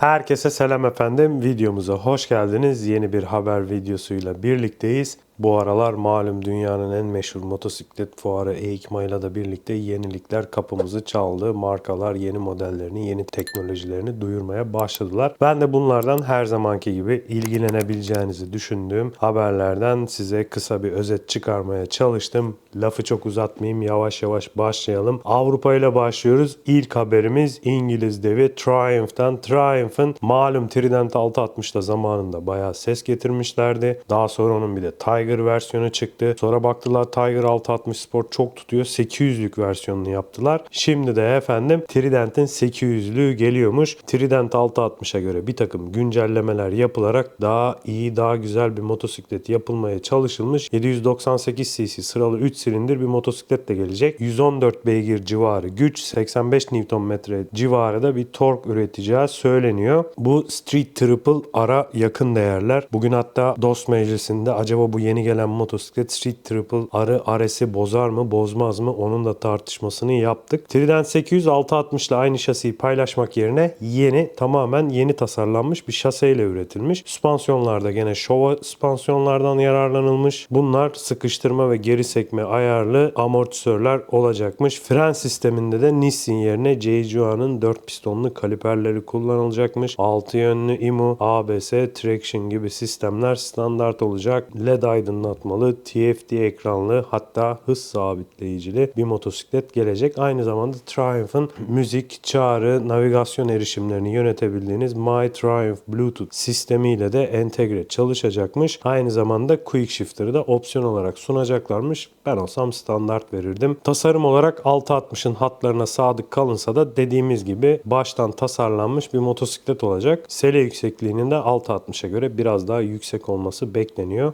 Herkese selam efendim. Videomuza hoş geldiniz. Yeni bir haber videosuyla birlikteyiz. Bu aralar malum dünyanın en meşhur motosiklet fuarı EICMA ile de birlikte yenilikler kapımızı çaldı. Markalar yeni modellerini, yeni teknolojilerini duyurmaya başladılar. Ben de bunlardan her zamanki gibi ilgilenebileceğinizi düşündüğüm haberlerden size kısa bir özet çıkarmaya çalıştım. Lafı çok uzatmayayım, yavaş yavaş başlayalım. Avrupa ile başlıyoruz. İlk haberimiz İngiliz devi Triumph'tan. Triumph'ın malum Trident 660'da zamanında bayağı ses getirmişlerdi. Daha sonra onun bir de Tiger versiyonu çıktı. Sonra baktılar Tiger 660 Sport çok tutuyor. 800'lük versiyonunu yaptılar. Şimdi de efendim Trident'in 800'lüğü geliyormuş. Trident 660'a göre bir takım güncellemeler yapılarak daha iyi, daha güzel bir motosiklet yapılmaya çalışılmış. 798 cc sıralı 3 silindir bir motosiklet de gelecek. 114 beygir civarı güç, 85 Nm civarı da bir tork üreteceği söyleniyor. Bu Street Triple ara yakın değerler. Bugün hatta DOS meclisinde acaba bu yeni gelen motosiklet Street Triple arı RS'i bozar mı bozmaz mı onun da tartışmasını yaptık. Trident 800 660 ile aynı şasiyi paylaşmak yerine yeni tamamen yeni tasarlanmış bir şaseyle üretilmiş. Süspansiyonlarda gene Showa süspansiyonlardan yararlanılmış. Bunlar sıkıştırma ve geri sekme ayarlı amortisörler olacakmış. Fren sisteminde de Nissin yerine Jejua'nın 4 pistonlu kaliperleri kullanılacakmış. 6 yönlü IMU, ABS, Traction gibi sistemler standart olacak. LED aydınlatmalı, TFT ekranlı hatta hız sabitleyicili bir motosiklet gelecek. Aynı zamanda Triumph'ın müzik, çağrı, navigasyon erişimlerini yönetebildiğiniz My Triumph Bluetooth sistemiyle de entegre çalışacakmış. Aynı zamanda Quick Shifter'ı da opsiyon olarak sunacaklarmış. Ben olsam standart verirdim. Tasarım olarak 660'ın hatlarına sadık kalınsa da dediğimiz gibi baştan tasarlanmış bir motosiklet olacak. Sele yüksekliğinin de 660'a göre biraz daha yüksek olması bekleniyor.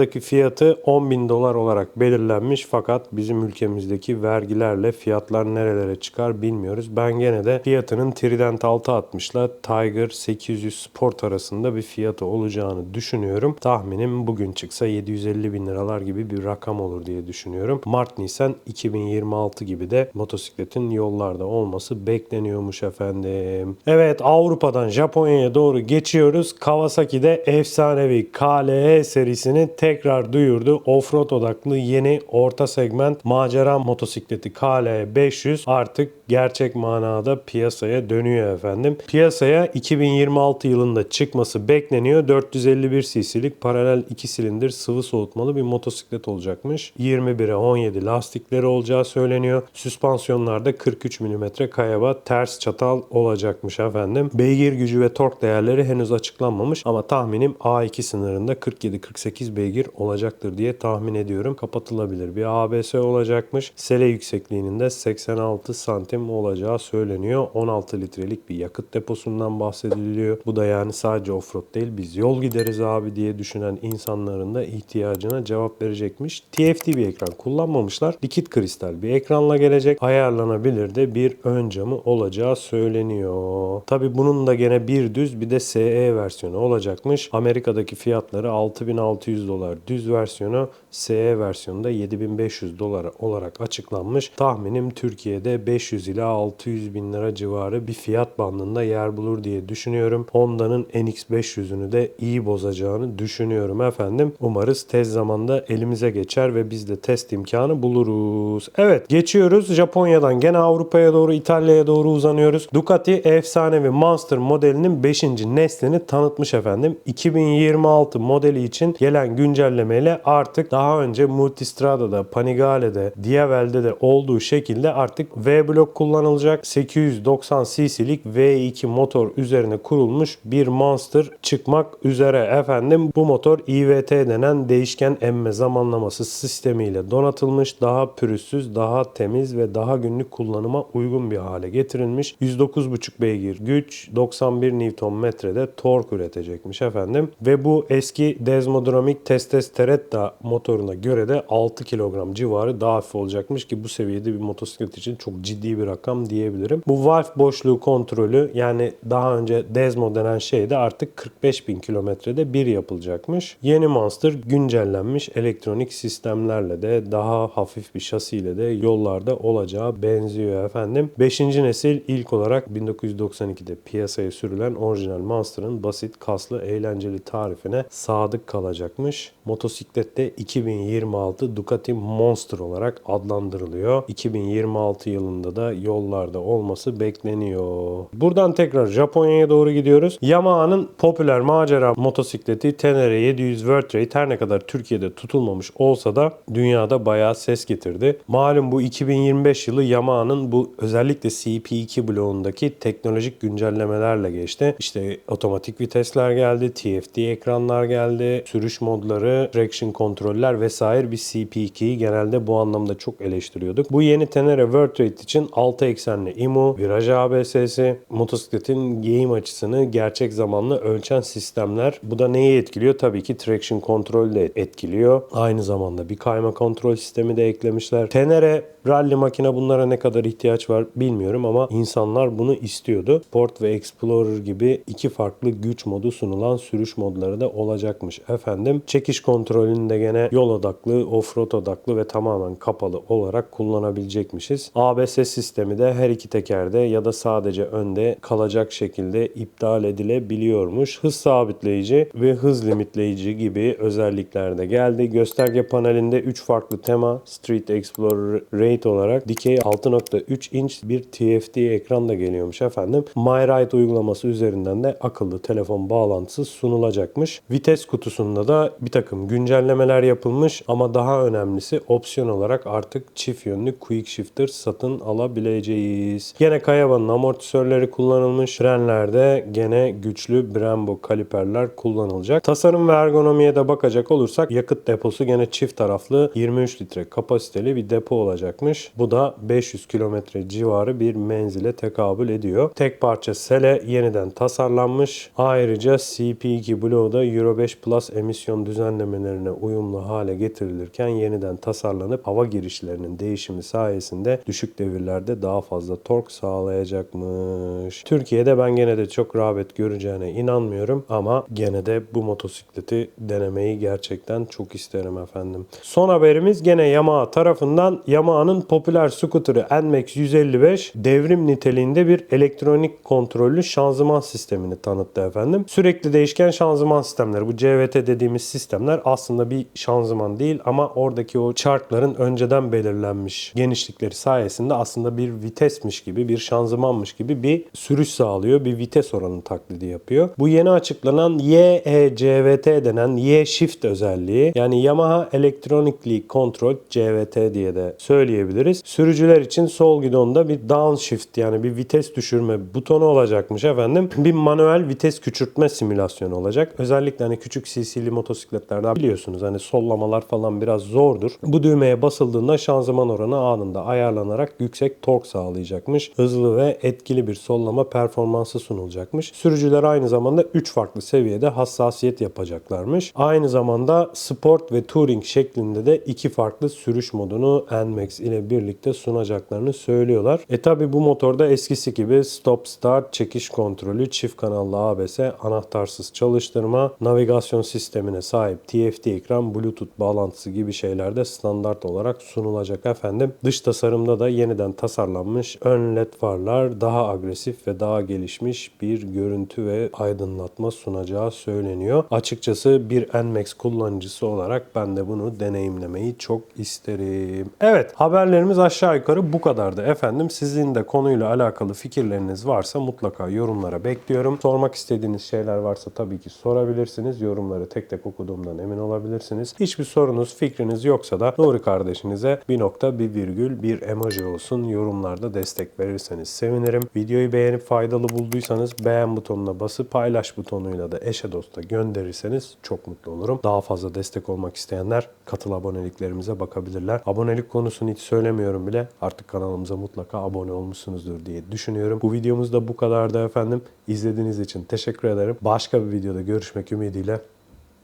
Amerika'daki fiyatı 10 bin dolar olarak belirlenmiş fakat bizim ülkemizdeki vergilerle fiyatlar nerelere çıkar bilmiyoruz. Ben gene de fiyatının Trident 660 ile Tiger 800 Sport arasında bir fiyatı olacağını düşünüyorum. Tahminim bugün çıksa 750 bin liralar gibi bir rakam olur diye düşünüyorum. Mart Nisan 2026 gibi de motosikletin yollarda olması bekleniyormuş efendim. Evet Avrupa'dan Japonya'ya doğru geçiyoruz. Kawasaki'de efsanevi KLE serisini tekrar duyurdu. Offroad odaklı yeni orta segment macera motosikleti KLE 500 artık gerçek manada piyasaya dönüyor efendim. Piyasaya 2026 yılında çıkması bekleniyor. 451 cc'lik paralel 2 silindir sıvı soğutmalı bir motosiklet olacakmış. 21'e 17 lastikleri olacağı söyleniyor. Süspansiyonlarda 43 mm kayaba ters çatal olacakmış efendim. Beygir gücü ve tork değerleri henüz açıklanmamış ama tahminim A2 sınırında 47-48 beygir olacaktır diye tahmin ediyorum. Kapatılabilir bir ABS olacakmış. Sele yüksekliğinin de 86 santim olacağı söyleniyor. 16 litrelik bir yakıt deposundan bahsediliyor. Bu da yani sadece offroad değil biz yol gideriz abi diye düşünen insanların da ihtiyacına cevap verecekmiş. TFT bir ekran kullanmamışlar. Likit kristal bir ekranla gelecek. Ayarlanabilir de bir ön camı olacağı söyleniyor. Tabi bunun da gene bir düz bir de SE versiyonu olacakmış. Amerika'daki fiyatları 6600 dolar düz versiyonu SE versiyonunda 7500 dolar olarak açıklanmış. Tahminim Türkiye'de 500 ila 600 bin lira civarı bir fiyat bandında yer bulur diye düşünüyorum. Honda'nın NX500'ünü de iyi bozacağını düşünüyorum efendim. Umarız tez zamanda elimize geçer ve biz de test imkanı buluruz. Evet geçiyoruz Japonya'dan gene Avrupa'ya doğru İtalya'ya doğru uzanıyoruz. Ducati efsanevi Monster modelinin 5. neslini tanıtmış efendim. 2026 modeli için gelen güncellemeyle artık daha önce Multistrada'da, Panigale'de, Diavel'de de olduğu şekilde artık V-Block kullanılacak. 890 cc'lik V2 motor üzerine kurulmuş bir Monster çıkmak üzere efendim. Bu motor IVT denen değişken emme zamanlaması sistemiyle donatılmış. Daha pürüzsüz, daha temiz ve daha günlük kullanıma uygun bir hale getirilmiş. 109,5 beygir güç, 91 Nm'de tork üretecekmiş efendim. Ve bu eski Desmodromic test Vestes Teretta motoruna göre de 6 kilogram civarı daha hafif olacakmış ki bu seviyede bir motosiklet için çok ciddi bir rakam diyebilirim. Bu valve boşluğu kontrolü yani daha önce Desmo denen şey de artık 45 bin kilometrede bir yapılacakmış. Yeni Monster güncellenmiş elektronik sistemlerle de daha hafif bir şasiyle de yollarda olacağı benziyor efendim. 5. nesil ilk olarak 1992'de piyasaya sürülen orijinal Monster'ın basit, kaslı, eğlenceli tarifine sadık kalacakmış. Motosiklette 2026 Ducati Monster olarak adlandırılıyor. 2026 yılında da yollarda olması bekleniyor. Buradan tekrar Japonya'ya doğru gidiyoruz. Yamaha'nın popüler macera motosikleti Tenere 700 World her ne kadar Türkiye'de tutulmamış olsa da dünyada bayağı ses getirdi. Malum bu 2025 yılı Yamaha'nın bu özellikle CP2 bloğundaki teknolojik güncellemelerle geçti. İşte otomatik vitesler geldi, TFT ekranlar geldi, sürüş modları, traction kontroller vesaire bir CP2'yi genelde bu anlamda çok eleştiriyorduk. Bu yeni Tenere World Rate için 6 eksenli IMU, viraj ABS'si, motosikletin game açısını gerçek zamanlı ölçen sistemler. Bu da neyi etkiliyor? Tabii ki traction kontrol de etkiliyor. Aynı zamanda bir kayma kontrol sistemi de eklemişler. Tenere rally makine bunlara ne kadar ihtiyaç var bilmiyorum ama insanlar bunu istiyordu. Sport ve Explorer gibi iki farklı güç modu sunulan sürüş modları da olacakmış efendim. Çekiş kontrolünü de gene yol odaklı, offroad odaklı ve tamamen kapalı olarak kullanabilecekmişiz. ABS sistemi de her iki tekerde ya da sadece önde kalacak şekilde iptal edilebiliyormuş. Hız sabitleyici ve hız limitleyici gibi özellikler de geldi. Gösterge panelinde 3 farklı tema Street Explorer Rate olarak dikey 6.3 inç bir TFT ekran da geliyormuş efendim. MyRide uygulaması üzerinden de akıllı telefon bağlantısı sunulacakmış. Vites kutusunda da bir takım güncellemeler yapılmış ama daha önemlisi opsiyon olarak artık çift yönlü quick shifter satın alabileceğiz. Gene Kayava'nın amortisörleri kullanılmış. Frenlerde gene güçlü Brembo kaliperler kullanılacak. Tasarım ve ergonomiye de bakacak olursak yakıt deposu gene çift taraflı 23 litre kapasiteli bir depo olacakmış. Bu da 500 kilometre civarı bir menzile tekabül ediyor. Tek parça sele yeniden tasarlanmış. Ayrıca CP2 bloğu Euro 5 Plus emisyon düzenlemelerine uyumlu hale getirilirken yeniden tasarlanıp hava girişlerinin değişimi sayesinde düşük devirlerde daha fazla tork sağlayacakmış. Türkiye'de ben gene de çok rağbet göreceğine inanmıyorum ama gene de bu motosikleti denemeyi gerçekten çok isterim efendim. Son haberimiz gene Yamaha tarafından Yamaha'nın popüler scooter'ı NMAX 155 devrim niteliğinde bir elektronik kontrollü şanzıman sistemini tanıttı efendim. Sürekli değişken şanzıman sistemleri bu CVT dediğimiz sistemler aslında bir şanzıman değil ama oradaki o çarkların önceden belirlenmiş genişlikleri sayesinde aslında bir vitesmiş gibi bir şanzımanmış gibi bir sürüş sağlıyor. Bir vites oranı taklidi yapıyor. Bu yeni açıklanan YECVT denen Y-Shift özelliği yani Yamaha Electronically Controlled CVT diye de söyleyebiliriz. Sürücüler için sol gidonda bir downshift yani bir vites düşürme butonu olacakmış efendim. Bir manuel vites küçültme simülasyonu olacak. Özellikle hani küçük CC'li motosikletlerde biliyorsunuz hani sollamalar falan biraz zordur. Bu düğmeye basıldığında şanzıman oranı anında ayarlanarak yüksek tork sağlayacakmış. Hızlı ve etkili bir sollama performansı sunulacakmış. Sürücüler aynı zamanda 3 farklı seviyede hassasiyet yapacaklarmış. Aynı zamanda sport ve touring şeklinde de iki farklı sürüş modunu NMAX ile birlikte sunacaklarını söylüyorlar. E tabi bu motorda eskisi gibi stop start, çekiş kontrolü, çift kanallı ABS, anahtarsız çalıştırma, navigasyon sistemine sahip TFT ekran, Bluetooth bağlantısı gibi şeyler de standart olarak sunulacak efendim. Dış tasarımda da yeniden tasarlanmış ön led farlar daha agresif ve daha gelişmiş bir görüntü ve aydınlatma sunacağı söyleniyor. Açıkçası bir NMAX kullanıcısı olarak ben de bunu deneyimlemeyi çok isterim. Evet haberlerimiz aşağı yukarı bu kadardı efendim. Sizin de konuyla alakalı fikirleriniz varsa mutlaka yorumlara bekliyorum. Sormak istediğiniz şeyler varsa tabii ki sorabilirsiniz. Yorumları tek tek okuduğumdan emin olabilirsiniz. Hiçbir sorunuz, fikriniz yoksa da Nuri kardeşinize bir nokta, bir virgül, bir emoji olsun yorumlarda destek verirseniz sevinirim. Videoyu beğenip faydalı bulduysanız beğen butonuna basıp paylaş butonuyla da eşe dosta gönderirseniz çok mutlu olurum. Daha fazla destek olmak isteyenler katıl aboneliklerimize bakabilirler. Abonelik konusunu hiç söylemiyorum bile. Artık kanalımıza mutlaka abone olmuşsunuzdur diye düşünüyorum. Bu videomuz da bu kadardı efendim. İzlediğiniz için teşekkür ederim. Başka bir videoda görüşmek ümidiyle.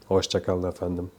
Hoşçakalın efendim.